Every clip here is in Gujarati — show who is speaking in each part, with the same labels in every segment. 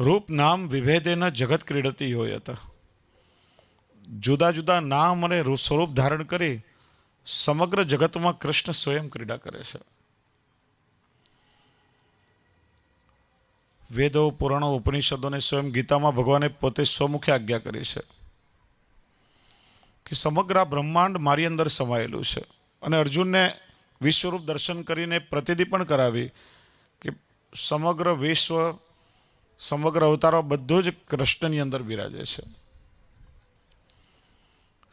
Speaker 1: રૂપ નામ વિભેદેન જગત ક્રીડતી હોય હતા જુદા જુદા નામ અને સ્વરૂપ ધારણ કરી સમગ્ર જગતમાં કૃષ્ણ સ્વયં ક્રીડા કરે છે. વેદો, પુરાણો, ઉપનિષદોને સ્વયં ગીતામાં ભગવાને પોતે સ્વમુખે આજ્ઞા કરી છે કે સમગ્ર બ્રહ્માંડ મારી અંદર સમાયેલું છે અને અર્જુનને વિશ્વરૂપ દર્શન કરીને પ્રતિધિ પણ કરાવી કે સમગ્ર વિશ્વ સમગ્ર અવતારો બધું જ કૃષ્ણની અંદર બિરાજે છે.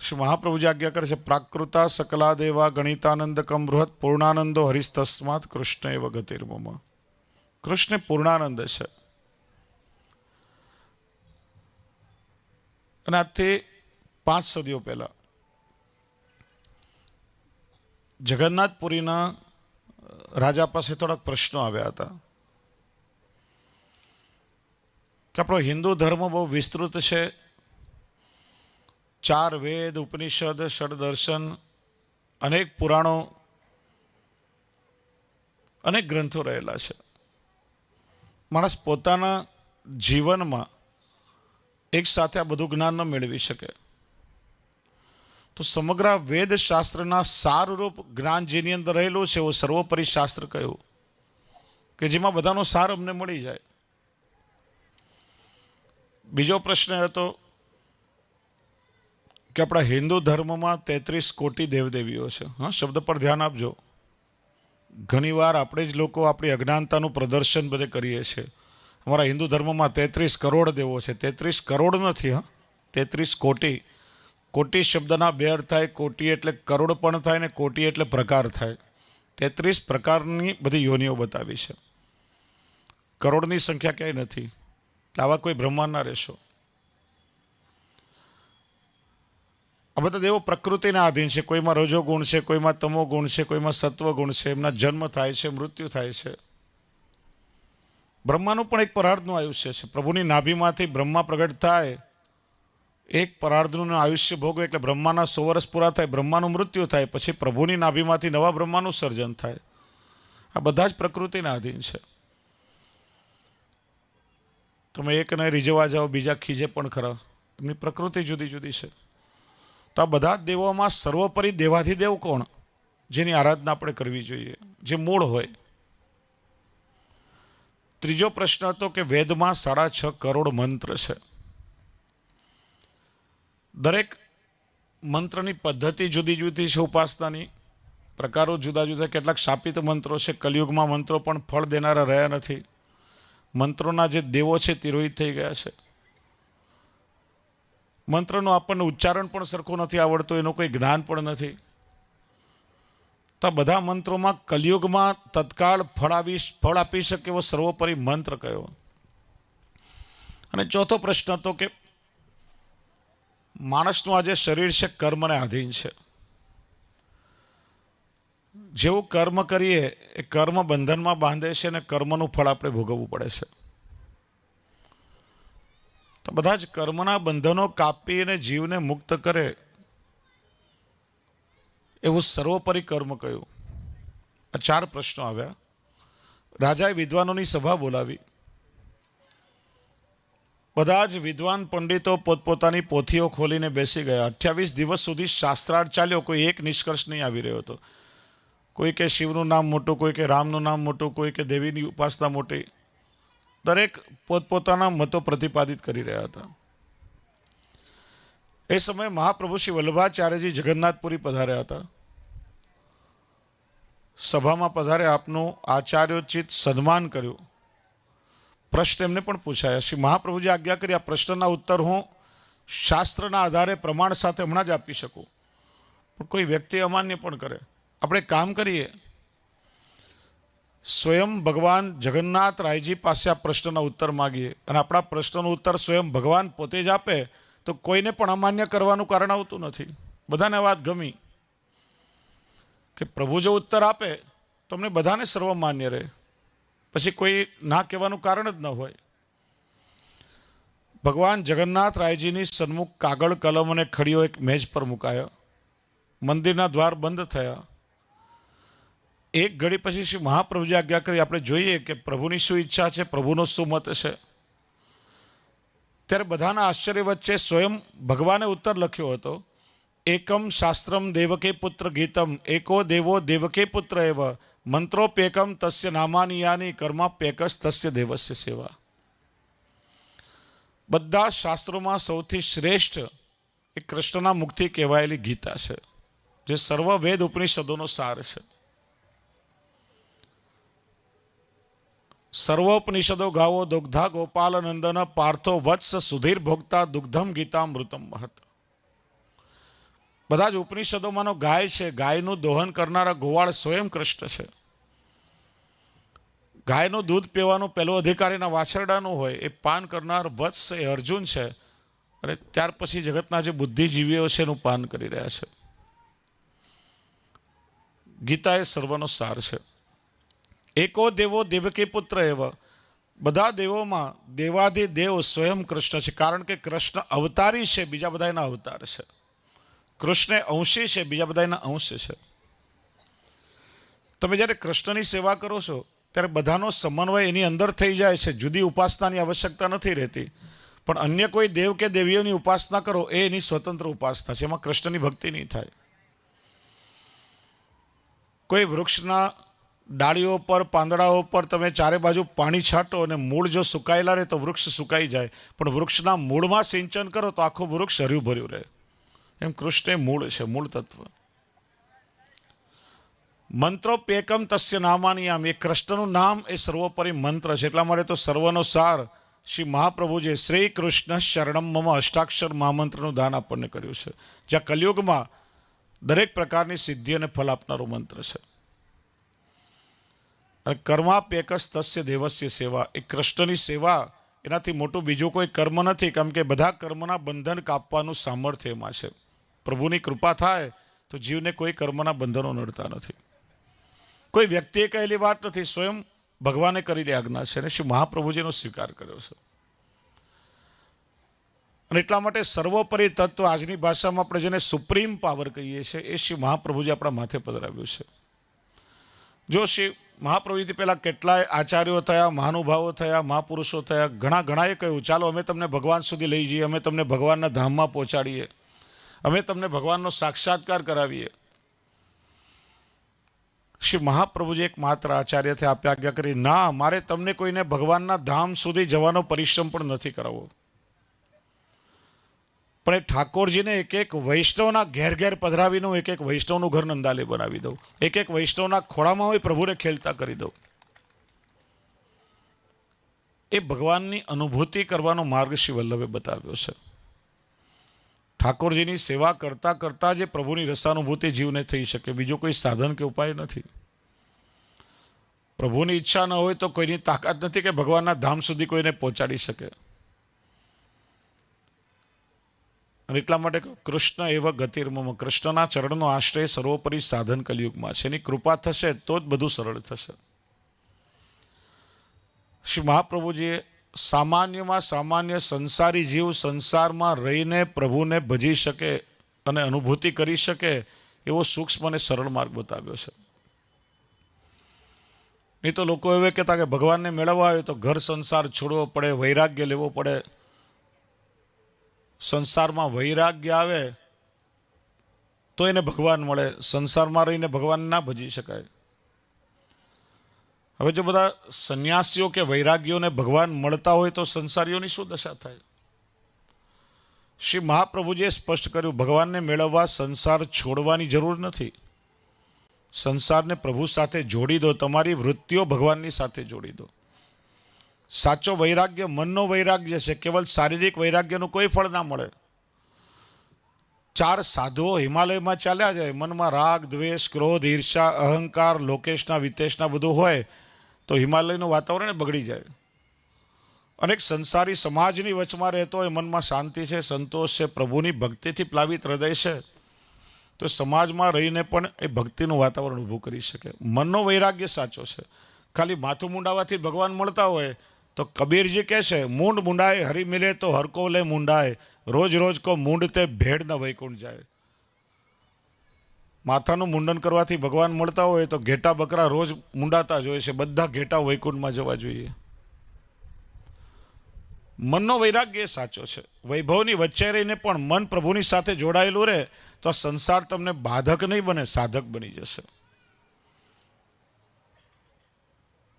Speaker 1: શ્રી મહાપ્રભુજી આજ્ઞા કરે છે, પ્રાકૃતા સકલા દેવા ગણિતાનંદ કમ બૃહત પૂર્ણાનંદો હરિસ્તસ્માત કૃષ્ણ એ ગતિર્મમ. કૃષ્ણ પૂર્ણાનંદ છે. અને આજથી પાંચ સદીઓ પહેલા જગન્નાથપુરીના રાજા પાસે થોડાક પ્રશ્નો આવ્યા હતા. કે આપણો હિન્દુ ધર્મ બહુ વિસ્તૃત છે. ચાર વેદ, ઉપનિષદ, ષડદર્શન, અનેક પુરાણો, અનેક ગ્રંથો રહેલા છે. માણસ પોતાના જીવનમાં એક સાથે આ બધું જ્ઞાન ન મેળવી શકે. તો સમગ્ર વેદ શાસ્ત્રના સારરૂપ જ્ઞાન જેની અંદર રહેલું છે, એવું સર્વોપરી શાસ્ત્ર કહ્યું કે જેમાં બધાનો સાર અમને મળી જાય. બીજો પ્રશ્ન હતો કે આપણા હિન્દુ ધર્મમાં તેત્રીસ કોટી દેવદેવીઓ છે. હા, શબ્દ પર ધ્યાન આપજો. ઘણીવાર આપણે જ લોકો આપણી અજ્ઞાનતાનું પ્રદર્શન બધે કરીએ છીએ. અમારા હિન્દુ ધર્મમાં તેત્રીસ કરોડ દેવો છે. તેત્રીસ કરોડ નથી, હા. તેત્રીસ કોટી. કોટી શબ્દના બે અર્થ થાય, કોટી એટલે કરોડ પણ થાય ને કોટી એટલે પ્રકાર થાય. તેત્રીસ પ્રકારની બધી યોનિઓ બતાવી છે. કરોડની સંખ્યા ક્યાંય નથી. આવા કોઈ ના રહેશો? આ બધા દેવો પ્રકૃતિના આધીન છે. કોઈમાં રજો ગુણ છે, કોઈમાં તમો ગુણ છે, કોઈમાં સત્વ ગુણ છે, એમના જન્મ થાય છે, મૃત્યુ થાય છે. બ્રહ્માનું પણ એક પરાર્ધનું આયુષ્ય છે. પ્રભુની નાભીમાંથી બ્રહ્મા પ્રગટ થાય, એક પરાર્ધનું આયુષ્ય ભોગવે એટલે બ્રહ્માના સો વર્ષ પૂરા થાય, બ્રહ્માનું મૃત્યુ થાય, પછી પ્રભુની નાભીમાંથી નવા બ્રહ્માનું સર્જન થાય. આ બધા જ પ્રકૃતિના આધીન છે. તમે એકને રીઝવા જાઓ, બીજા ખીજે પણ ખરા. એમની પ્રકૃતિ જુદી જુદી છે. તો આ બધા દેવોમાં સર્વોપરી દેવાથી દેવ કોણ? જેની આરાધના આપણે કરવી જોઈએ. જે મૂળ હોય. ત્રીજો પ્રશ્ન હતો કે વેદમાં સાડા છ કરોડ મંત્ર છે. દરેક મંત્રની પદ્ધતિ જુદી જુદી છે ઉપાસનાની. પ્રકારો જુદા જુદા. કેટલાક શાપિત મંત્રો છે. કલયુગમાં મંત્રો પણ ફળ દેનારા રહ્યા નથી. મંત્રોના જે દેવો છે તિરોહિત થઈ ગયા છે. મંત્રનું આપણને ઉચ્ચારણ પણ સરખું નથી આવડતું, એનું કોઈ જ્ઞાન પણ નથી. તો બધા મંત્રોમાં કલયુગમાં તત્કાળ ફળ આવી ફળ આપી શકે એવો સર્વોપરી મંત્ર કયો? અને ચોથો પ્રશ્ન હતો કે માણસનું આ જે શરીર છે કર્મને આધીન છે. જેવું કર્મ કરીએ, એ કર્મ બંધનમાં બાંધે છે અને કર્મનું ફળ આપણે ભોગવવું પડે છે. તો બધા જ કર્મના બંધનો કાપી અને જીવને મુક્ત કરે એવું સર્વોપરી કર્મ કહ્યું. આ ચાર પ્રશ્નો આવ્યા. રાજાએ વિદ્વાનોની સભા બોલાવી. બધા જ વિદ્વાન પંડિતો પોતપોતાની પોથીઓ ખોલીને બેસી ગયા. અઠ્યાવીસ દિવસ સુધી શાસ્ત્રાર્થ ચાલ્યો. કોઈ એક નિષ્કર્ષ નહીં આવી રહ્યો હતો. કોઈ કે શિવનું નામ મોટું, કોઈ કે રામનું નામ મોટું, કોઈ કે દેવીની ઉપાસના મોટી. દરેક પોતપોતાના મતો પ્રતિપાદિત કરી રહ્યા હતા. એ સમયે મહાપ્રભુ શ્રી વલ્લભાચાર્યજી જગન્નાથપુરી પધાર્યા હતા. સભામાં પધારે આપનું આચાર્યોચિત સન્માન કર્યું. પ્રશ્ન એમને પણ પૂછાયા, શ્રી મહાપ્રભુજી આજ્ઞા કરી, આ પ્રશ્નના ઉત્તર હું શાસ્ત્રના આધારે પ્રમાણ સાથે હમણાં જ આપી શકું. પણ કોઈ વ્યક્તિ અમાન્ય પણ કરે. આપણે કામ કરીએ. સ્વયં ભગવાન જગન્નાથ રાયજી પાસે આ પ્રશ્નના ઉત્તર માગીએ અને આપણા પ્રશ્નનો ઉત્તર સ્વયં ભગવાન પોતે જ આપે તો કોઈને પણ અમાન્ય કરવાનું કારણ આવતું નથી. બધાને વાત ગમી કે પ્રભુ જો ઉત્તર આપે તો અમને બધાને સર્વમાન્ય રહે. પછી કોઈ ના કહેવાનું કારણ જ ન હોય. ભગવાન જગન્નાથ રાયજીની સન્મુખ કાગળ, કલમ અને ખડીઓ એક મેજ પર મુકાયો. મંદિરના દ્વાર બંધ થયા. એક ઘડી પછી શ્રી મહાપ્રભુજી આજ્ઞા કરી, આપણે જોઈએ કે પ્રભુની શું ઈચ્છા છે, પ્રભુનો શું મત છે. ત્યારે બધાના આશ્ચર્ય વચ્ચે સ્વયં ભગવાને ઉત્તર લખ્યો હતો, એકમ શાસ્ત્રમ દેવકે પુત્ર ગીતમ, એકો દેવો દેવકે પુત્ર એવ, મંત્રોપેકમ તસ્ય નામાનિયાની કર્મા કર્માપ્યેકસ તસ્ય દેવસ્ય સેવા. બધા શાસ્ત્રોમાં સૌથી શ્રેષ્ઠ એ કૃષ્ણના મુખથી કહેવાયેલી ગીતા છે, જે સર્વ વેદ ઉપનિષદોનો સાર છે. સર્વોપનિષદો ગાવો દુગ્ધા ગોપાલ નંદન પાર્થો વત્સ સુધીર ભોગતા દુગ્ધમ ગીતા મૃતમ મહત બધા જ ઉપનિષદોમાંનો ગાય છે. ગાયનું દોહન કરનારા ગોવાળ સ્વયં કૃષ્ણ છે. ગાયનું દૂધ પીવાનું પહેલો અધિકારીના વાછરડાનું હોય, એ પાન કરનાર વત્સ એ અર્જુન છે અને ત્યાર પછી જગતના જે બુદ્ધિજીવીઓ છે એનું પાન કરી રહ્યા છે. ગીતા એ સર્વનો સાર છે. એકો દેવો દેવકી પુત્ર એવ. બધા દેવોમાં દેવાધિ દેવ સ્વયં કૃષ્ણ છે. કારણ કે કૃષ્ણ અવતારી છે, બીજા બધા એના અવતાર છે. કૃષ્ણ અંશી છે, બીજા બધા એના અંશ છે. તમે જ્યારે કૃષ્ણની સેવા કરો છો, ત્યારે બધાનો સમન્વય એની અંદર થઈ જાય છે. જુદી ઉપાસનાની આવશ્યકતા નથી રહેતી. પણ અન્ય કોઈ દેવ કે દેવીઓની ઉપાસના કરો, એ એની સ્વતંત્ર ઉપાસના છે. એમાં કૃષ્ણની ભક્તિ નહીં થાય. કોઈ વૃક્ષના ડાળીઓ પર, પાંદડાઓ પર તમે ચારે બાજુ પાણી છાંટો અને મૂળ જો સુકાયેલા રહે તો વૃક્ષ સુકાઈ જાય. પણ વૃક્ષના મૂળમાં સિંચન કરો તો આખું વૃક્ષ હર્યું ભર્યું રહે. એમ કૃષ્ણ મૂળ છે, મૂળ તત્વ. મંત્રોપેકમ તસ્ય નામાની આમ. એ કૃષ્ણનું નામ એ સર્વોપરી મંત્ર છે. એટલા માટે તો સર્વનો સાર શ્રી મહાપ્રભુજે શ્રી કૃષ્ણ શરણમ અષ્ટાક્ષર મહામંત્રનું દાન આપણને કર્યું છે. જ્યાં કલયુગમાં દરેક પ્રકારની સિદ્ધિ અને ફલ આપનારો મંત્ર છે. અને કર્માપેકસ તસ્ય દેવસ્ય સેવા. એ કૃષ્ણની સેવા, એનાથી મોટું બીજું કોઈ કર્મ નથી, કેમ કે બધા કર્મના બંધન કાપવાનું સામર્થ્ય એમાં છે. પ્રભુની કૃપા થાય, તો જીવને કોઈ કર્મના બંધનો નડતા નથી. કોઈ વ્યક્તિએ કહેલી વાત નથી, સ્વયં ભગવાને કરેલી આજ્ઞા છે અને શ્રી મહાપ્રભુજીનો સ્વીકાર કર્યો છે. અને એટલા માટે સર્વોપરી તત્વ આજની ભાષામાં આપણે જેને સુપ્રીમ પાવર કહીએ છીએ, એ શ્રી મહાપ્રભુજી આપણા માથે પધરાવ્યું છે. જો શ્રી મહાપ્રભુજી પહેલાં કેટલાય આચાર્યો થયા, મહાનુભાવો થયા, મહાપુરુષો થયા, ઘણા ઘણાએ કહ્યું, ચાલો, અમે તમને ભગવાન સુધી લઈ જઈએ, અમે તમને ભગવાનના ધામમાં પહોંચાડીએ, અમે તમને ભગવાનનો સાક્ષાત્કાર કરાવીએ. શ્રી મહાપ્રભુજી એક માત્ર આચાર્યથી આપે આજ્ઞા કરી, ના, મારે તમને કોઈને ભગવાનના ધામ સુધી જવાનો પરિશ્રમ પણ નથી કરાવવો. પણ એ ઠાકોરજીને એક એક વૈષ્ણવના ઘેર ઘેર પધરાવીને હું એક એક વૈષ્ણવનું ઘર નંદાલે બનાવી દઉં. એક એક વૈષ્ણવના ખોળામાં હોય પ્રભુને ખેલતા કરી દઉં. એ ભગવાનની અનુભૂતિ કરવાનો માર્ગ શ્રી વલ્લભે બતાવ્યો છે. ઠાકોરજીની સેવા કરતા કરતા જે પ્રભુની રસાનુભૂતિ જીવને થઈ શકે, બીજો કોઈ સાધન કે ઉપાય નથી. પ્રભુની ઈચ્છા ન હોય તો કોઈની તાકાત નથી કે ભગવાનના ધામ સુધી કોઈને પહોંચાડી શકે. અને એટલા માટે કૃષ્ણ એવ ગતિર્મમ, કૃષ્ણના ચરણનો આશ્રય સર્વોપરી સાધન કલયુગમાં છે. એની કૃપા થશે તો જ બધું સરળ થશે. શ્રી મહાપ્રભુજીએ સામાન્યમાં સામાન્ય સંસારી જીવ સંસારમાં રહીને પ્રભુને ભજી શકે અને અનુભૂતિ કરી શકે એવો સૂક્ષ્મ અને સરળ માર્ગ બતાવ્યો છે. નહીં તો લોકો એવે કહેતા કે ભગવાનને મેળવવા હોય તો ઘર સંસાર છોડવો પડે, વૈરાગ્ય લેવો પડે. સંસારમાં વૈરાગ્ય આવે, તો એને ભગવાન મળે. સંસારમાં રહીને ભગવાન ના ભજી શકાય. હવે જો બધા સંન્યાસીઓ કે વૈરાગ્યોને ભગવાન મળતા હોય તો સંસારીઓની શું દશા થાય? શ્રી મહાપ્રભુજીએ સ્પષ્ટ કર્યું, ભગવાનને મેળવવા સંસાર છોડવાની જરૂર નથી. સંસારને પ્રભુ સાથે જોડી દો, તમારી વૃત્તિઓ ભગવાનની સાથે જોડી દો. સાચો વૈરાગ્ય, મનનો વૈરાગ્ય છે, કેવલ શારીરિક વૈરાગ્યનું કોઈ ફળ ના મળે. ચાર સાધુઓ હિમાલયમાં ચાલ્યા જાય, મનમાં રાગ, દ્વેષ, ક્રોધ ઈર્ષા અહંકાર, લોકેશના વિતેશના બધું હોય, તો હિમાલયનું વાતાવરણ બગડી જાય. અનેક સંસારી સમાજની વચમાં રહેતો હોય, મનમાં શાંતિ છે, સંતોષ છે, પ્રભુની ભક્તિથી પ્લાવિત હૃદય છે, તો સમાજમાં રહીને પણ એ ભક્તિનું વાતાવરણ ઊભું કરી શકે. મનનો વૈરાગ્ય સાચો છે. ખાલી માથું મુંડાવાથી ભગવાન મળતા હોય તો કબીરજી કહે છે, મૂંડ મુંડાય, હરી મિલે તો હરકો લે મુંડાય. રોજ રોજ કો મૂંડ તે ભેડ ન વૈકુંઠ જાય. માથાનું મુંડન કરવાથી ભગવાન મળતા હોય તો ઘેટા બકરા રોજ મુંડાતા જ હોય છે. બધા ઘેટા વૈકુંઠમાં જવા જોઈએ. મનનો વૈરાગ્ય એ સાચો છે. વૈભવની વચ્ચે રહીને પણ મન પ્રભુની સાથે જોડાયેલું રહે તો સંસાર તમને બાધક નહીં બને, સાધક બની જશે.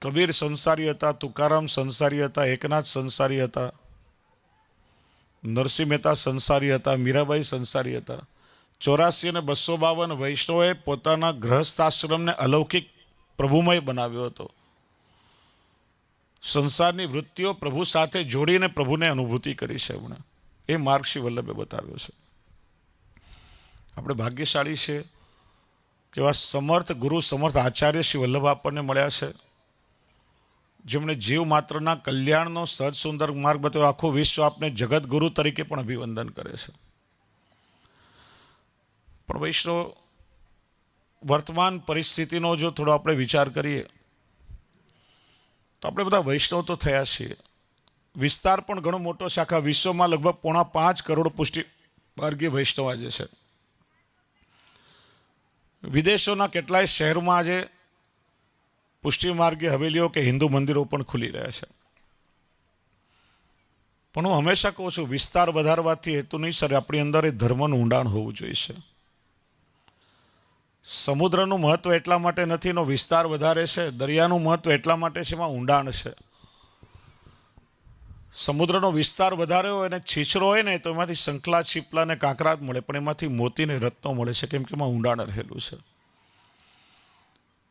Speaker 1: કબીર સંસારી હતા, તુકારામ સંસારી હતા, એકનાથ સંસારી હતા, નરસિંહ મહેતા સંસારી હતા, મીરાબાઈ સંસારી હતા. ચોરાસી અને બસો બાવન વૈષ્ણવે પોતાના ગ્રહસ્થાશ્રમને અલૌકિક પ્રભુમય બનાવ્યો હતો. સંસારની વૃત્તિઓ પ્રભુ સાથે જોડીને પ્રભુને અનુભૂતિ કરી છે એમણે. એ માર્ગ શ્રી વલ્લભે બતાવ્યો છે. આપણે ભાગ્યશાળી છે કે એવા સમર્થ ગુરુ, સમર્થ આચાર્ય શ્રી વલ્લભ આપણને મળ્યા છે. જેમણે જીવ માત્રના કલ્યાણનો સહજ સુંદર માર્ગ બતાવ્યો. આખું વિશ્વ આપને જગતગુરુ તરીકે પણ અભિવંદન કરે છે. પણ વૈષ્ણવ, વર્તમાન પરિસ્થિતિનો જો થોડો આપણે વિચાર કરીએ, તો આપણે બધા વૈષ્ણવ તો થયા છીએ. વિસ્તાર પણ ઘણો મોટો છે. આખા વિશ્વમાં લગભગ પોણા પાંચ કરોડ પુષ્ટિ વર્ગીય વૈષ્ણવ આજે છે. વિદેશોના કેટલાય શહેરોમાં આજે પુષ્ટિ માર્ગે હવેલીઓ કે હિન્દુ મંદિરો પણ ખુલી રહ્યા છે. પણ હું હંમેશા કહું છું, વિસ્તાર વધારવાથી હેતુ નહીં, સર, આપણી અંદર એ ધર્મનું ઊંડાણ હોવું જોઈએ. સમુદ્રનું મહત્વ એટલા માટે નથી, એનો વિસ્તાર વધારે છે, દરિયાનું મહત્વ એટલા માટે છે, એમાં ઊંડાણ છે. સમુદ્રનો વિસ્તાર વધારે હોય અને છીછરો હોય ને, તો એમાંથી શંખલા છીપલા અને કાંકરા જ મળે, પણ એમાંથી મોતીને રત્નો મળે છે, કેમ કે એમાં ઊંડાણ રહેલું છે.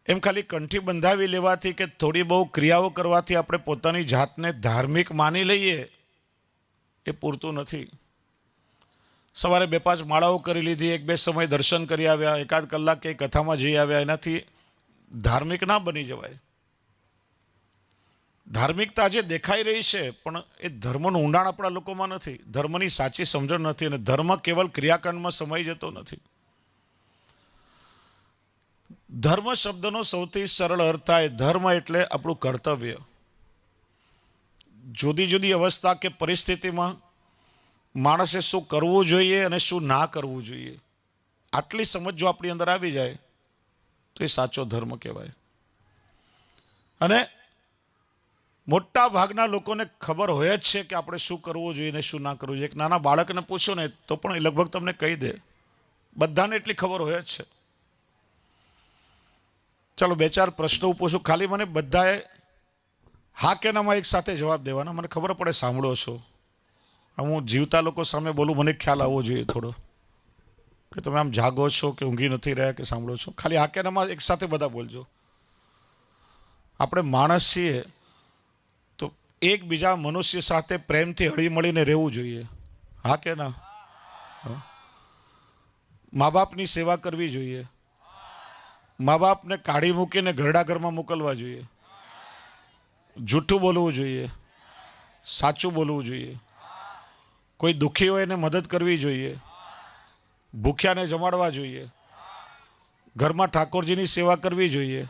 Speaker 1: એમ ખાલી કંઠી બંધાવી લેવાથી કે થોડી બહુ ક્રિયાઓ કરવાથી આપણે પોતાની જાતને ધાર્મિક માની લઈએ, એ પૂરતું નથી. સવારે બે પાંચ માળાઓ કરી લીધી, એક બે સમય દર્શન કરી આવ્યા, એકાદ કલાક કે કથામાં જઈ આવ્યા, એનાથી ધાર્મિક ના બની જવાય. ધાર્મિકતા જે દેખાઈ રહી છે, પણ એ ધર્મનું ઊંડાણ આપણા લોકોમાં નથી. ધર્મની સાચી સમજણ નથી અને ધર્મ કેવલ ક્રિયાકાંડમાં સમાઈ જતો નથી. ધર્મ શબ્દનો સૌથી સરળ અર્થ થાય ધર્મ એટલે આપણું કર્તવ્ય. જુદી જુદી અવસ્થા કે પરિસ્થિતિમાં માણસે શું કરવું જોઈએ અને શું ના કરવું જોઈએ. આટલી સમજ જો આપણી અંદર આવી જાય, તો એ સાચો ધર્મ કહેવાય. અને મોટા ભાગના લોકોને ખબર હોય જ છે કે આપણે શું કરવું જોઈએ ને શું ના કરવું જોઈએ. એક નાના બાળકને પૂછો ને, તો પણ એ લગભગ તમને કહી દે. બધાને એટલી ખબર હોય જ છે. ચાલો બે ચાર પ્રશ્નો પૂછું. ખાલી મને બધાએ હા કે નામાં એક સાથે જવાબ દેવાના. મને ખબર પડે સાંભળો છો. હું જીવતા લોકો સામે બોલું, મને ખ્યાલ આવવો જોઈએ થોડો. કે તમે આમ જાગો છો કે ઊંઘી નથી રહ્યા કે સાંભળો છો? ખાલી હા કે નામાં એક સાથે બધા બોલજો. આપણે માણસ છીએ, તો એકબીજા મનુષ્ય સાથે પ્રેમથી હળી મળીને રહેવું જોઈએ. હા કે ના? મા બાપની સેવા કરવી જોઈએ. મા બાપને કાઢી મૂકીને ઘરડા ઘરમાં મોકલવા જોઈએ. જૂઠું બોલવું જોઈએ. સાચું બોલવું જોઈએ. કોઈ દુઃખી હોય એને મદદ કરવી જોઈએ. ભૂખ્યાને જમાડવા જોઈએ. ઘરમાં ઠાકોરજીની સેવા કરવી જોઈએ.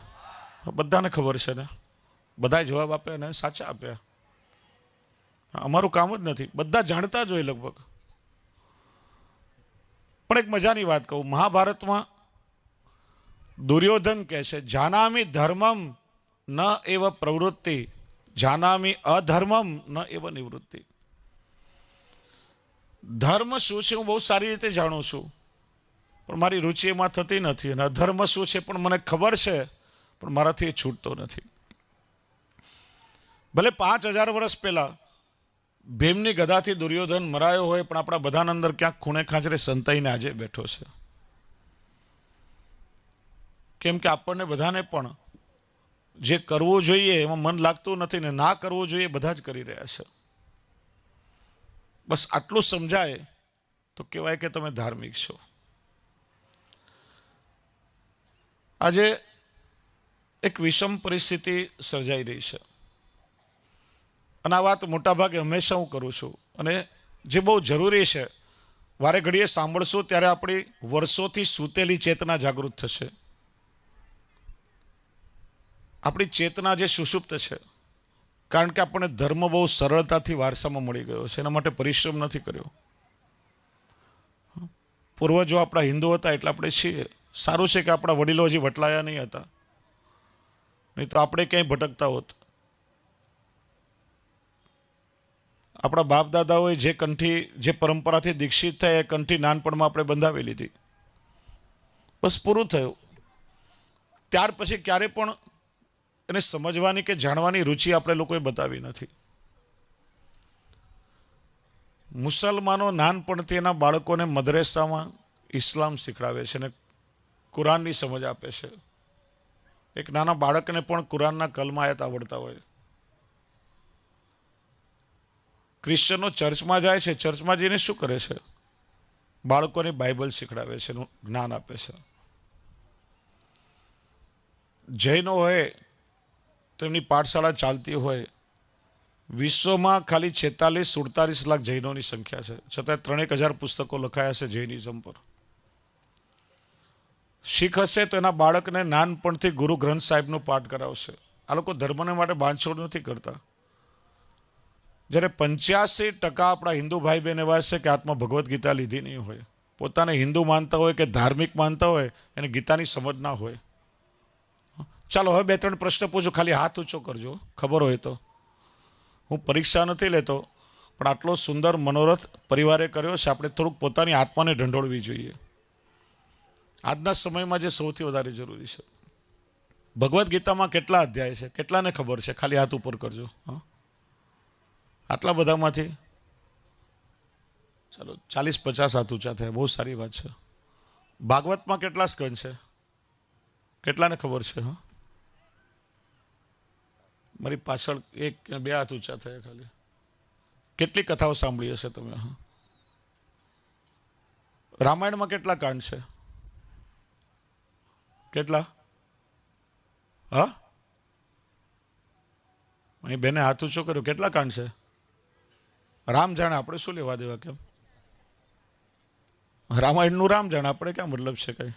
Speaker 1: બધાને ખબર છે ને. બધાએ જવાબ આપ્યા અને સાચા આપ્યા અમારું કામ જ નથી. બધા જાણતા જ હોય લગભગ. પણ એક મજાની વાત કહું. મહાભારતમાં દુર્યોધન કહે છે, જાનામી ધર્મમ ન એવ પ્રવૃત્તિ, જાનામી અધર્મમ ન એવ નિવૃત્તિ. ધર્મ શું છે હું બહુ સારી રીતે જાણું છું, પણ મારી રુચિ એમાં થતી નથી અને અધર્મ શું છે પણ મને ખબર છે, પણ મારાથી એ છૂટતો નથી. ભલે પાંચ હજાર વર્ષ પહેલાં ભીમની ગદાથી દુર્યોધન મરાયો હોય, પણ આપણા બધાના અંદર ક્યાંક ખૂણે ખાંચરે સંતાઈને આજે બેઠો છે. કેમ કે આપણને બધાને પણ જે કરવું જોઈએ એમાં મન લાગતું નથી ને ના કરવું જોઈએ બધા જ કરી રહ્યા છે. બસ આટલું સમજાય તો કહેવાય કે તમે ધાર્મિક છો. આજે એક વિષમ પરિસ્થિતિ સર્જાઈ રહી છે. અને આ વાત મોટાભાગે હંમેશા હું કરું છું. અને જે બહુ જરૂરી છે, વારે ઘડીએ સાંભળશું ત્યારે આપણી વર્ષોથી સૂતેલી ચેતના જાગૃત થશે. આપણી ચેતના જે સુષુપ્ત છે, કારણ કે આપણને ધર્મ બહુ સરળતાથી વારસામાં મળી ગયો છે, એના માટે પરિશ્રમ નથી કર્યો. પૂર્વજો આપણા હિન્દુ હતા એટલે આપણે છીએ. સારું છે કે આપણા વડીલો હજી વટલાયા નહીં હતા. નહીં તો આપણે ક્યાંય ભટકતા હોત. આપણા બાપ દાદાઓએ જે કંઠી, જે પરંપરાથી દીક્ષિત થયા, એ કંઠી નાનપણમાં આપણે બંધાવી લીધી. બસ પૂરું થયું. ત્યાર પછી ક્યારે પણ એને સમજવાની કે જાણવાની રુચિ આપણે લોકોએ બતાવી નથી. મુસલમાનો નાનપણથી એના બાળકોને મદરેસામાં ઇસ્લામ શીખડાવે છે અને કુરાનની સમજ આપે છે. એક નાના બાળકને પણ કુરાનના કલમાયત આવડતા હોય. ક્રિશ્ચનો ચર્ચમાં જાય છે, ચર્ચમાં જઈને શું કરે છે? બાળકોને બાઇબલ શીખડાવે છે, એનું જ્ઞાન આપે છે. જૈનો હોય તો એમની પાઠશાળા ચાલતી હોય, વિશ્વમાં ખાલી છેતાલીસ, સુડતાલીસ લાખ જૈનોની સંખ્યા છે. છતાં ત્રણેક હજાર પુસ્તકો લખાયા છે જૈનિઝમ પર. શીખ હશે તો એના બાળકને નાનપણથી ગુરુ ગ્રંથ સાહેબનો પાઠ કરાવશે. આ લોકો ધર્મને માટે બાંધછોડ નથી કરતા. જ્યારે પંચ્યાસી ટકા આપણા હિન્દુ ભાઈ બહેન એવા છે કે આત્મા ભગવદ્ ગીતા લીધી નહીં હોય. પોતાને હિન્દુ માનતા હોય કે ધાર્મિક માનતા હોય, એને ગીતાની સમજ ના હોય. ચાલો હવે બે ત્રણ પ્રશ્ન પૂછો, ખાલી હાથ ઊંચો કરજો. ખબર હોય તો. હું પરીક્ષા નથી લેતો, પણ આટલો સુંદર મનોરથ પરિવારે કર્યો છે, આપણે થોડુંક પોતાની આત્માને ઢંઢોળવી જોઈએ. આજના સમયમાં જે સૌથી વધારે જરૂરી છે. ભગવદ્ ગીતામાં કેટલા અધ્યાય છે, કેટલાને ખબર છે? ખાલી હાથ ઉપર કરજો, હા. આટલા બધામાંથી? ચાલો, ચાલીસ પચાસ હાથ ઊંચા થયા, બહુ સારી વાત છે. ભાગવતમાં કેટલા સ્કંદ છે? કેટલાને ખબર છે, હા? મારી પાછળ એક બે હાથ ઊંચા થયા ખાલી. કેટલી કથાઓ સાંભળી હશે તમે, હા? રામાયણમાં કેટલા કાંડ છે? કેટલા? હા? અહીં બેને હાથ ઊંચો કર્યો. કેટલા કાંડ છે? રામ જાણે આપણે શું લેવા દેવા કેમ? રામાયણનું રામ જાણે. આપણે ક્યાં મતલબ છે કઈ?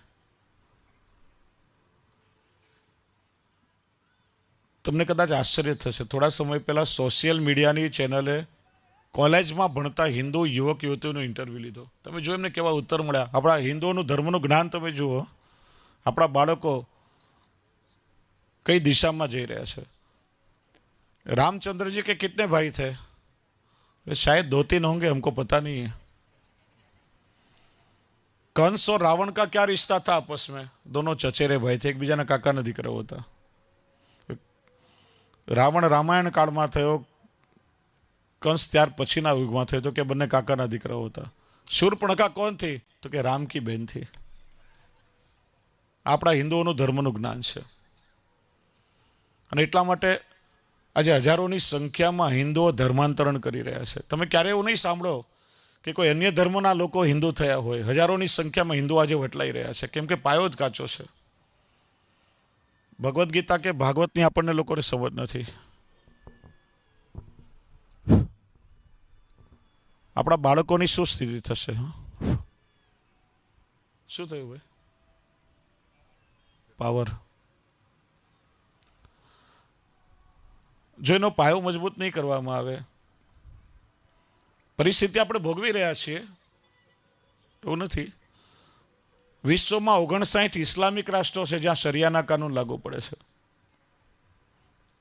Speaker 1: તમને કદાચ આશ્ચર્ય થશે. થોડા સમય પહેલાં સોશિયલ મીડિયાની ચેનલે કોલેજમાં ભણતા હિન્દુ યુવક યુવતીઓનો ઇન્ટરવ્યૂ લીધો. તમે જો એમને કેવા ઉત્તર મળ્યા. આપણા હિન્દુઓનું ધર્મનું જ્ઞાન તમે જુઓ. આપણા બાળકો કઈ દિશામાં જઈ રહ્યા છે? રામચંદ્રજી કે કિતને ભાઈ થે? શાયદ દો તીન હોંગે હમકો પતા નહીં કંસ ઓર રાવણ કા ક્યાં રિશ્તા થા આપસ મેં? દોનો ચચેરે ભાઈ થે એકબીજાના કાકાના દીકરાઓ હતા. રાવણ રામાયણ કાળમાં થયો, કંસ ત્યાર પછીના યુગમાં થયો તો કે બંને કાકાના દીકરાઓ હતા. શૂર્પણખા કોણથી? તો કે રામ કી બેનથી. આપણા હિન્દુઓનું ધર્મનું જ્ઞાન છે. અને એટલા માટે આજે હજારોની સંખ્યામાં હિન્દુઓ ધર્માંતરણ કરી રહ્યા છે. તમે ક્યારે એવું નહીં સાંભળો કે કોઈ અન્ય ધર્મના લોકો હિન્દુ થયા હોય. હજારોની સંખ્યામાં હિન્દુ આજે વટલાઈ રહ્યા છે. કેમ કે પાયો જ કાચો છે. ભગવદ્ ગીતા કે ભાગવતની આપણને લોકોને સમજ નથી. આપણા બાળકોની શું સ્થિતિ થશે શું થયું ભાઈ? પાવર. જો એનો પાયો મજબૂત નહીં કરવામાં આવે, પરિસ્થિતિ આપણે ભોગવી રહ્યા છીએ, એવું નથી. વિશ્વમાં ઓગણસાઠ ઇસ્લામિક રાષ્ટ્રો છે જ્યાં શરિયાના કાનૂન લાગુ પડે છે.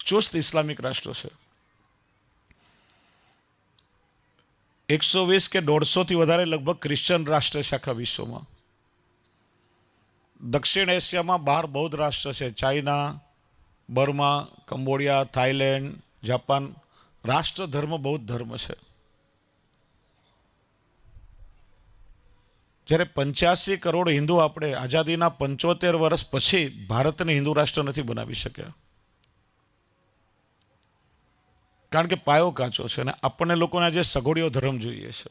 Speaker 1: ચુસ્ત ઇસ્લામિક રાષ્ટ્રો છે. એકસો વીસ કે દોઢસોથી વધારે લગભગ ક્રિશ્ચન રાષ્ટ્ર છે આખા વિશ્વમાં. દક્ષિણ એશિયામાં બાર બૌદ્ધ રાષ્ટ્ર છે. China, Burma, Cambodia Thailand Japan રાષ્ટ્ર ધર્મ બૌદ્ધ ધર્મ છે. જ્યારે પંચ્યાસી કરોડ હિન્દુ આપણે આઝાદીના પંચોતેર વર્ષ પછી ભારતને હિન્દુ રાષ્ટ્ર નથી બનાવી શક્યા. કારણ કે પાયો કાચો છે અને આપણને લોકોને આજે સગોડિયો ધર્મ જોઈએ છે.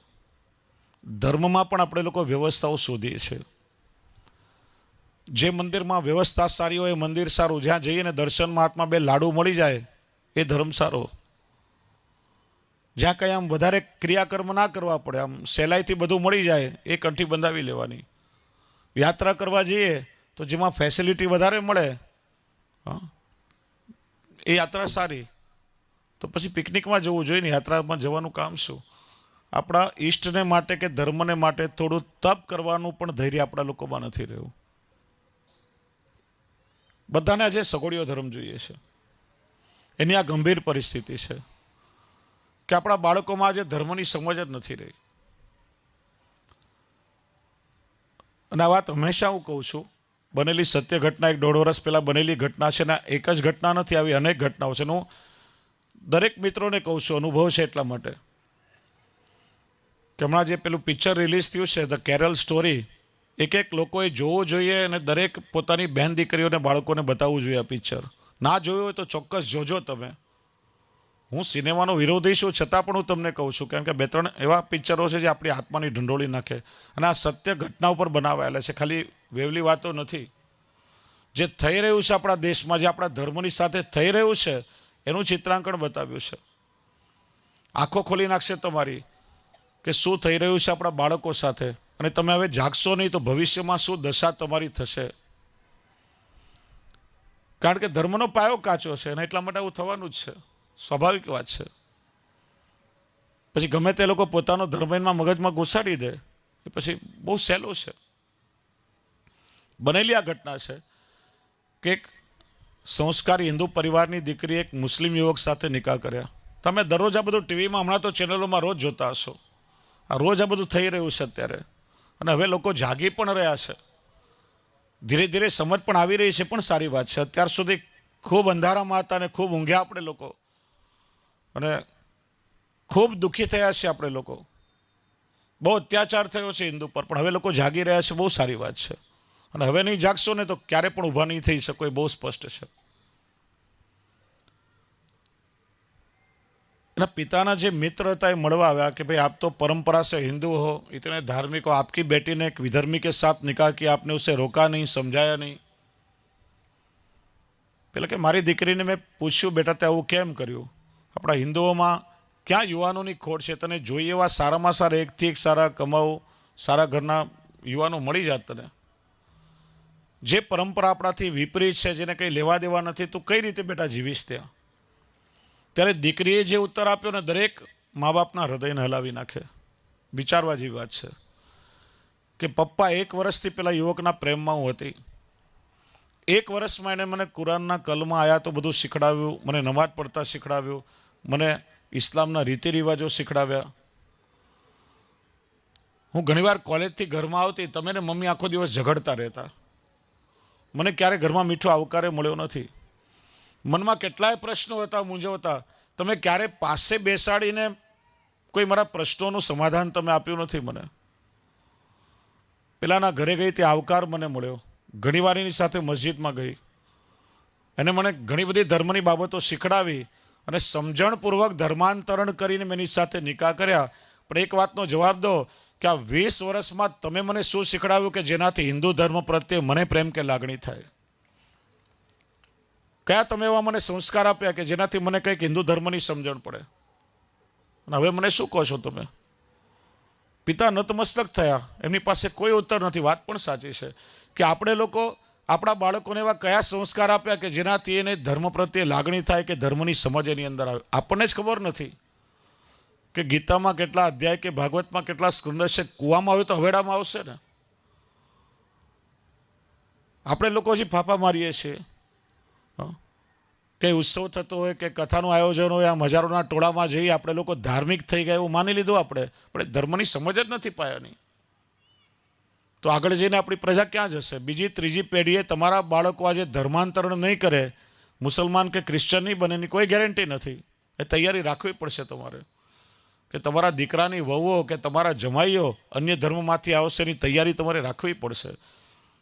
Speaker 1: ધર્મમાં પણ આપણે લોકો વ્યવસ્થાઓ શોધીએ છીએ. જે મંદિરમાં વ્યવસ્થા સારી હોય એ મંદિર સારું, જ્યાં જઈએ ને દર્શનમાં હાથમાં બે લાડુ મળી જાય, એ ધર્મ સારો. જ્યાં કંઈ આમ વધારે ક્રિયાકર્મ ના કરવા પડે, આમ સહેલાઈથી બધું મળી જાય, એ કંઠી બંધાવી લેવાની. યાત્રા કરવા જઈએ તો જેમાં ફેસિલિટી વધારે મળે એ યાત્રા સારી. તો પછી પિકનિકમાં જવું જોઈએ ને, યાત્રામાં જવાનું કામ શું? આપણા ઈષ્ટને માટે કે ધર્મને માટે થોડું તપ કરવાનું પણ ધૈર્ય આપણા લોકોમાં નથી રહ્યું. બધાને આજે સગોડિયો ધર્મ જોઈએ છે. એની આ ગંભીર પરિસ્થિતિ છે. કે આપણા બાળકોમાં આજે ધર્મની સમજ જ નથી રહી. અને આ વાત હંમેશા હું કહું છું, બનેલી સત્ય ઘટના એક દોઢ વર્ષ પહેલાં બનેલી ઘટના છે ને એક જ ઘટના નથી, આવી અનેક ઘટનાઓ છે. હું દરેક મિત્રોને કહું છું, અનુભવ છે એટલા માટે. કે હમણાં જે પેલું પિક્ચર રિલીઝ થયું છે ધ કેરલ સ્ટોરી એક એક લોકોએ જોવું જોઈએ અને દરેક પોતાની બહેન દીકરીઓને બાળકોને બતાવવું જોઈએ આ પિક્ચર. ના જોયું હોય તો ચોક્કસ જોજો તમે. હું સિનેમાનો વિરોધી છું, છતાં પણ હું તમને કહું છું કેમ કે બે ત્રણ એવા પિક્ચરો છે જે આપણી આત્માની ઢંઢોળી નાખે. અને આ સત્ય ઘટના ઉપર બનાવાયેલા છે. ખાલી વેવલી વાતો નથી. જે થઈ રહ્યું છે આપણા દેશમાં, જે આપણા ધર્મની સાથે થઈ રહ્યું છે, એનું ચિત્રાંકન બતાવ્યું છે. આંખો ખોલી નાખશે તમારી કે શું થઈ રહ્યું છે આપણા બાળકો સાથે. અને તમે હવે જાગશો નહીં તો ભવિષ્યમાં શું દશા તમારી થશે? કારણ કે ધર્મનો પાયો કાચો છે અને એટલા માટે આવું થવાનું જ છે. સ્વાભાવિક વાત છે. પછી ગમે તે લોકો પોતાનો ધર્મ ધર્મમાં મગજમાં ઘુસાડી દે, એ પછી બહુ સહેલું છે. બનેલી આ ઘટના છે કે એક સંસ્કારી હિન્દુ પરિવારની દીકરી એક મુસ્લિમ યુવક સાથે નિકાહ કર્યા. તમે દરરોજ આ બધું ટીવીમાં હમણાં તો ચેનલોમાં રોજ જોતા હશો. આ રોજ આ બધું થઈ રહ્યું છે અત્યારે. અને હવે લોકો જાગી પણ રહ્યા છે. ધીરે ધીરે સમજ પણ આવી રહી છે, પણ સારી વાત છે. અત્યાર સુધી ખૂબ અંધારામાં હતા અને ખૂબ ઊંઘ્યા આપણે લોકો. અને ખૂબ દુઃખી થયા છે આપણે લોકો. બહુ અત્યાચાર થયો છે હિન્દુ પર, પણ હવે લોકો જાગી રહ્યા છે, બહુ સારી વાત છે. અને હવે નહીં જાગશો ને તો ક્યારે પણ ઊભા નહીં થઈ શકો એ બહુ સ્પષ્ટ છે. એના પિતાના જે મિત્ર હતા એ મળવા આવ્યા કે ભાઈ, આપ તો પરંપરા સે હિન્દુ હો, ઇતને ધાર્મિક હો આપકી બેટીને એક વિધર્મી કે સાથ નિકાહ કે આપને ઉસે રોકા નહીં, સમજાયા નહીં. પેલા કે, મારી દીકરીને મેં પૂછ્યું, બેટા તે આવું કેમ કર્યું? આપણા હિન્દુઓમાં ક્યાં યુવાનોની ખોટ છે? તને જોઈએ એવા સારામાં સારા, એકથી એક સારા કમાઓ સારા ઘરના યુવાનો મળી જાત તને. જે પરંપરા આપણાથી વિપરીત છે, જેને કંઈ લેવા દેવા નથી, તું કઈ રીતે બેટા જીવીશ ત્યાં? ત્યારે દીકરીએ જે ઉત્તર આપ્યો ને દરેક મા બાપના હૃદયને હલાવી નાખે. વિચારવા જેવી વાત છે. કે પપ્પા, એક વર્ષથી પેલા યુવકના પ્રેમમાં હું હતી. એક વર્ષમાં એણે મને કુરાનના કલમાં આયા તો બધું શીખડાવ્યું, મને નમાજ પડતા શીખડાવ્યું. મને ઇસ્લામના રીતિ રિવાજો શીખડાવ્યા. હું ઘણીવાર કોલેજથી ઘરમાં આવતી તમે ને મમ્મી આખો દિવસ ઝઘડતા રહેતા. મને ક્યારે ઘરમાં મીઠો આવકારે મળ્યો નથી. મનમાં કેટલાય પ્રશ્નો હતા, મૂંઝવતા. તમે ક્યારે પાસે બેસાડીને કોઈ મારા પ્રશ્નોનું સમાધાન તમે આપ્યું નથી મને. પેલાના ઘરે ગઈ તે આવકાર મને મળ્યો. ઘણીવાર એની સાથે મસ્જિદમાં ગઈ. એને મને ઘણી બધી ધર્મની બાબતો શીખડાવી. અને સમજણપૂર્વક ધર્માંતરણ કરીને મેં એની સાથે નિકાહ કર્યા. પણ એક વાતનો જવાબ દો કે આ વીસ વર્ષમાં તમે મને શું શીખડાવ્યું કે જેનાથી હિન્દુ ધર્મ પ્રત્યે મને પ્રેમ કે લાગણી થાય? કયા તમે એવા મને સંસ્કાર આપ્યા કે જેનાથી મને કંઈક હિન્દુ ધર્મની સમજણ પડે? અને હવે મને શું કહો છો તમે? પિતા નતમસ્તક થયા. એમની પાસે કોઈ ઉત્તર નથી. વાત પણ સાચી છે કે આપણે લોકો આપણા બાળકોને એવા કયા સંસ્કાર આપ્યા કે જેનાથી એને ધર્મ પ્રત્યે લાગણી થાય કે ધર્મની સમજ એની અંદર આવે? આપણને જ ખબર નથી કે ગીતામાં કેટલા અધ્યાય કે ભાગવતમાં કેટલા સ્કંદ છે, કૂવામાં આવે તો હવેડામાં આવશે ને? આપણે લોકો હજી ફાફા મારીએ છીએ. કંઈ ઉત્સવ થતો હોય કે કથાનું આયોજન હોય, આમ હજારોના ટોળામાં જઈ આપણે લોકો ધાર્મિક થઈ ગયા એવું માની લીધું આપણે. પણ ધર્મની સમજ જ નથી પાયાની. તો આગળ જઈને આપણી પ્રજા ક્યાં જશે? બીજી, ત્રીજી પેઢીએ તમારા બાળકો આજે ધર્માંતરણ નહીં કરે, મુસલમાન કે ક્રિશ્ચન નહીં બને, એની કોઈ ગેરંટી નથી. એ તૈયારી રાખવી પડશે તમારે. કે તમારા દીકરાની વહુઓ કે તમારા જમાઈઓ અન્ય ધર્મમાંથી આવશે, એની તૈયારી તમારે રાખવી પડશે.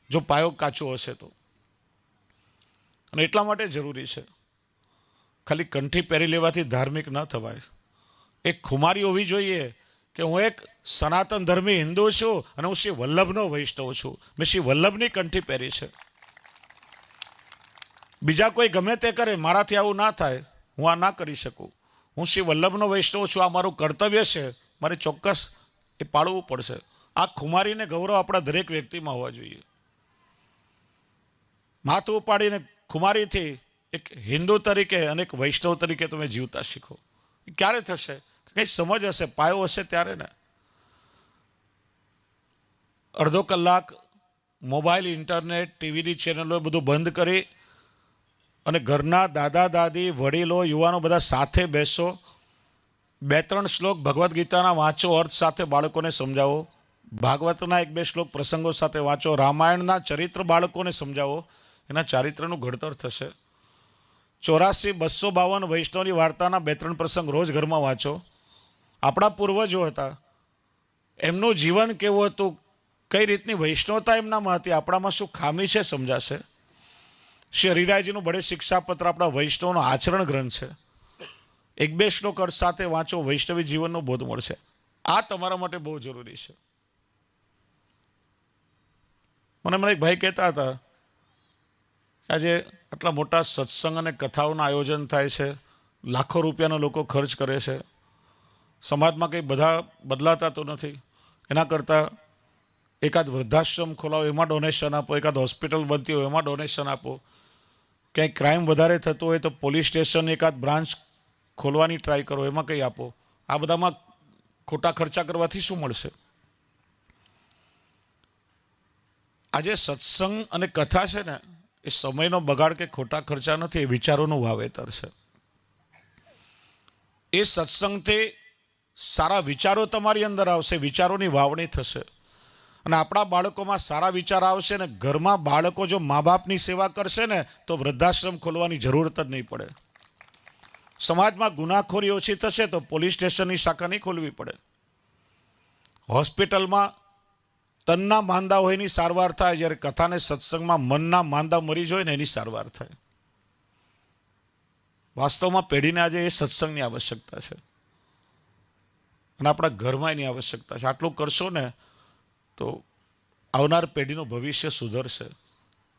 Speaker 1: જો પાયો કાચો હશે તો. અને એટલા માટે જરૂરી છે. ખાલી કંઠી પહેરી લેવાથી ધાર્મિક ન થવાય. એક ખુમારી હોવી જોઈએ કે હું એક સનાતન ધર્મી હિન્દુ છું અને હું શ્રી વલ્લભનો વૈષ્ણવ છું. મેં શ્રી વલ્લભની કંઠી પહેરી છે. બીજા કોઈ ગમે તે કરે, મારાથી આવું ના થાય. હું આ ના કરી શકું. હું શ્રી વલ્લભનો વૈષ્ણવ છું, આ મારું કર્તવ્ય છે. મારે ચોક્કસ એ પાળવું પડશે. આ ખુમારીને ગૌરવ આપણા દરેક વ્યક્તિમાં હોવા જોઈએ. માથું ઉપાડીને ખુમારીથી એક હિન્દુ તરીકે અને એક વૈષ્ણવ તરીકે તમે જીવતા શીખો. ક્યારે થશે? કંઈ સમજ હશે? પાયો હશે ત્યારે ને? અડધો કલાક મોબાઈલ, ઇન્ટરનેટ, ટીવીની ચેનલો બધું બંધ કરી અને ઘરના દાદા, દાદી, વડીલો, યુવાનો બધા સાથે બેસો. બે, ત્રણ શ્લોક ભગવદ્ ગીતાના વાંચો, અર્થ સાથે બાળકોને સમજાવો. ભાગવતના એક, બે શ્લોક પ્રસંગો સાથે વાંચો. રામાયણના ચરિત્ર બાળકોને સમજાવો. એના ચારિત્રનું ઘડતર થશે. ચોરાસી, બસો બાવન વૈષ્ણવની વાર્તાના બે, ત્રણ પ્રસંગ રોજ ઘરમાં વાંચો. આપણા પૂર્વજો હતા. એમનું જીવન કેવું હતું? કઈ રીતની વૈષ્ણવતા એમનામાં હતી? આપણામાં શું ખામી છે સમજાશે? શ્રી હરિરાયજીનું બળે શિક્ષાપત્ર આપણા વૈષ્ણવનો આચરણ ગ્રંથ છે. એક બે શ્લોક અર્થ સાથે વાંચો, વૈષ્ણવી જીવનનો બોધ મળશે આ તમારા માટે બહુ જરૂરી છે. મને મને એક ભાઈ કહેતા હતા આજે આટલા મોટા સત્સંગ અને કથાઓના આયોજન થાય છે, લાખો રૂપિયાના લોકો ખર્ચ કરે છે. સમાજમાં કંઈ બધા બદલાતા તો નથી. એના કરતાં એકાદ વૃદ્ધાશ્રમ ખોલાવો, એમાં ડોનેશન આપો, એકાદ હોસ્પિટલ બનતી હોય, એમાં ડોનેશન આપો. ક્યાંય ક્રાઇમ વધારે થતો હોય તો પોલીસ સ્ટેશન એકાદ બ્રાન્ચ ખોલવાની ટ્રાય કરો, એમાં કંઈ આપો. આ બધામાં ખોટા ખર્ચા કરવાથી શું મળશે? આજે સત્સંગ અને કથા છે ને, એ સમયનો બગાડ કે ખોટા ખર્ચા નથી, એ વિચારોનું વાવેતર છે. એ સત્સંગથી સારા વિચારો તમારી અંદર આવશે, વિચારોની વાવણી થશે. અને આપણા બાળકોમાં સારા વિચાર આવશે ને ઘરમાં બાળકો જો મા બાપની સેવા કરશે ને, તો વૃદ્ધાશ્રમ ખોલવાની જરૂરત જ નહીં પડે. સમાજમાં ગુનાખોરી ઓછી થશે તો પોલીસ સ્ટેશનની શાખા નહીં ખોલવી પડે. હોસ્પિટલમાં તનના માંદા હોય એની સારવાર થાય, જ્યારે કથાને સત્સંગમાં મનના માંદા મરી હોય ને એની સારવાર થાય. વાસ્તવમાં પેઢીને આજે એ સત્સંગની આવશ્યકતા છે. અને આપણા ઘરમાં એની આવશ્યકતા છે. આટલું કરશો ને તો આવનાર પેઢીનું ભવિષ્ય સુધરશે.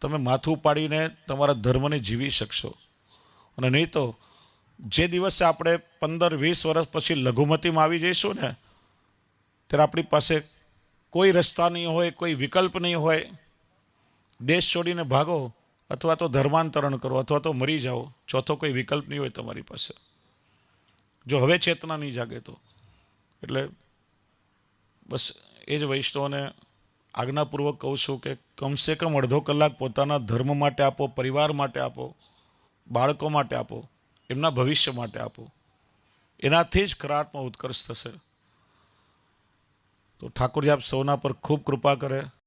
Speaker 1: તમે માથું પાડીને તમારા ધર્મને જીવી શકશો. અને નહીં તો જે દિવસે આપણે પંદર, વીસ વર્ષ પછી લઘુમતીમાં આવી જઈશું ને, ત્યારે આપણી પાસે કોઈ રસ્તા નહીં હોય, કોઈ વિકલ્પ નહીં હોય. દેશ છોડીને ભાગો અથવા તો ધર્માંતરણ કરો અથવા તો મરી જાઓ. ચોથો કોઈ વિકલ્પ નહીં હોય તમારી પાસે. જો હવે ચેતના નહીં જાગે તો. એટલે બસ એ જ વૈષ્ણવને આજ્ઞાપૂર્વક કહું છું કે કમસે કમ અડધો કલાક પોતાના ધર્મ માટે આપો, પરિવાર માટે આપો, બાળકો માટે આપો, એમના ભવિષ્ય માટે આપો. એનાથી જ ખરાત્મા ઉત્કર્ષ થશે. તો ઠાકોરજી આપ સૌના પર ખૂબ કૃપા કરે.